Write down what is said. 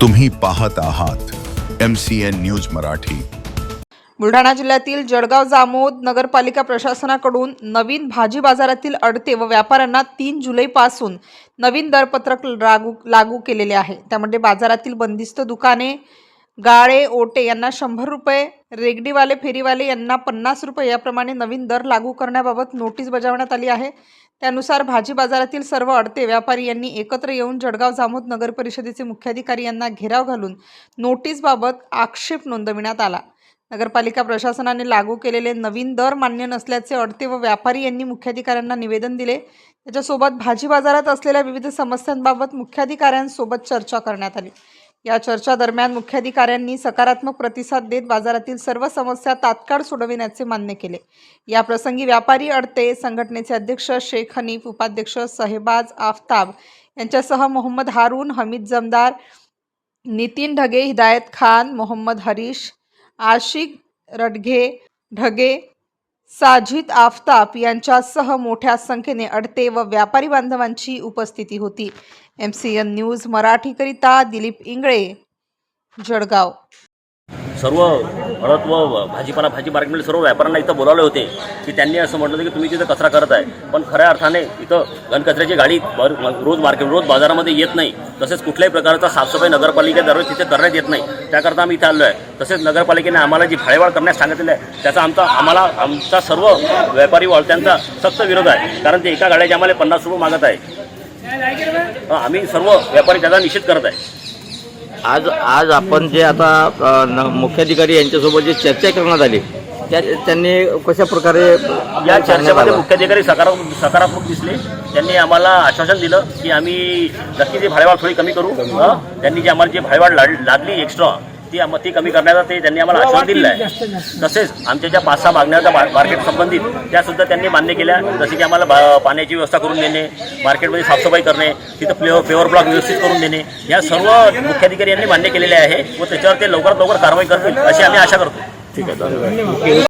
तुम्ही पाहत आहात M C N news Marathi. Buldhana जिल्ह्यातील जळगाव जामोद नगरपालिका प्रशासनाकडून नवीन भाजी बाजारातील अडते व व्यापाऱ्यांना तीन जुलैपासून नवीन दरपत्रक लागू लागू केलेले आहे. त्यामध्ये बाजारातील बंदिस्त दुकाने गाळे ओटे यांना शंभर रुपये रेगडीवाले फेरीवाले यांना पन्नास रुपये याप्रमाणे नवीन दर लागू करण्याबाबत नोटीस बजावण्यात आली आहे. त्यानुसार भाजी बाजारातील सर्व अडते व्यापारी यांनी एकत्र येऊन जळगाव जामोद नगर परिषदेचे मुख्याधिकारी यांना घेराव घालून नोटीसबाबत आक्षेप नोंदविण्यात आला. नगरपालिका प्रशासनाने लागू केलेले नवीन दर मान्य नसल्याचे अडते व व्यापारी यांनी मुख्याधिकाऱ्यांना निवेदन दिले. त्याच्यासोबत भाजी बाजारात असलेल्या विविध समस्यांबाबत मुख्याधिकाऱ्यांसोबत चर्चा करण्यात आली. या चर्चा दरम्यान मुख्याधिकाऱ्यांनी सकारात्मक प्रतिसाद देत बाजारातील सर्व समस्या तात्काळ सोडविण्याचे मान्य केले. या प्रसंगी व्यापारी अडते संघटनेचे अध्यक्ष शेख हनीफ उपाध्यक्ष सहेबाज आफताब यांच्यासह मोहम्मद हारून हमीद जमदार नितीन ढगे हिदायत खान मोहम्मद हरीश आशिक रडघे ढगे साजिद आफताब यांच्यासह मोठ्या संख्येने अडते व व्यापारी बांधवांची उपस्थिती होती. एम सी एन न्यूज मराठीकरिता दिलीप इंगळे जळगाव. सर्व हळद व भाजीपाला भाजी मार्केटमध्ये सर्व व्यापाऱ्यांना इथं बोलावले होते की त्यांनी असं म्हटलं होतं की तुम्ही तिथं कचरा करत आहे. पण खऱ्या अर्थाने इथं घनकचऱ्याची गाडी रोज मार्केट रोज बाजारामध्ये येत नाही. तसेच कुठल्याही प्रकारचा साफसफाई नगरपालिका दररोज तिथे करण्यात येत नाही. त्याकरता आम्ही इथे आलो आहे तसेच नगरपालिकेने आम्हाला जी भाडेवाढ करण्यास सांगितलेलं आहे त्याचा आमचा आम्हाला आमचा सर्व व्यापारी वाळत्यांचा सक्त विरोध आहे. कारण ते एका गाड्याचे आम्हाला पन्नास रुपये मागत आहे. आम्ही सर्व व्यापारी त्याचा निषेध करत आहे. आज आज आपण जे आता मुख्याधिकारी यांच्यासोबत जी चर्चा करण्यात आली त्यांनी कशा प्रकारे या चर्चेमध्ये? मुख्याधिकारी सकारात्मक सकारात्मक दिसले त्यांनी आम्हाला आश्वासन दिलं की आम्ही नक्की ती भाडेवाढ थोडी कमी करू? त्यांनी जी आम्हाला जी भाडेवाढ लाड- लागली एक्स्ट्रा ती आम- ती कमी करण्याचा ते त्यांनी आम्हाला आश्वासन दिलं आहे तसेच आमच्या ज्या पाच सहा मागण्या मार्केट संबंधित त्या सुद्धा त्यांनी मान्य केल्या. जसे की आम्हाला पाण्याची व्यवस्था करून देणे मार्केटमध्ये साफसफाई करणे तिथं फ्लेवर पेवर ब्लॉक व्यवस्थित करून देणे या सर्व मुख्याधिकारी यांनी मान्य केलेले आहे व त्याच्यावर ते लवकरात लवकर कारवाई करतील अशी आम्ही आशा करतो. ठीक आहे धन्यवाद.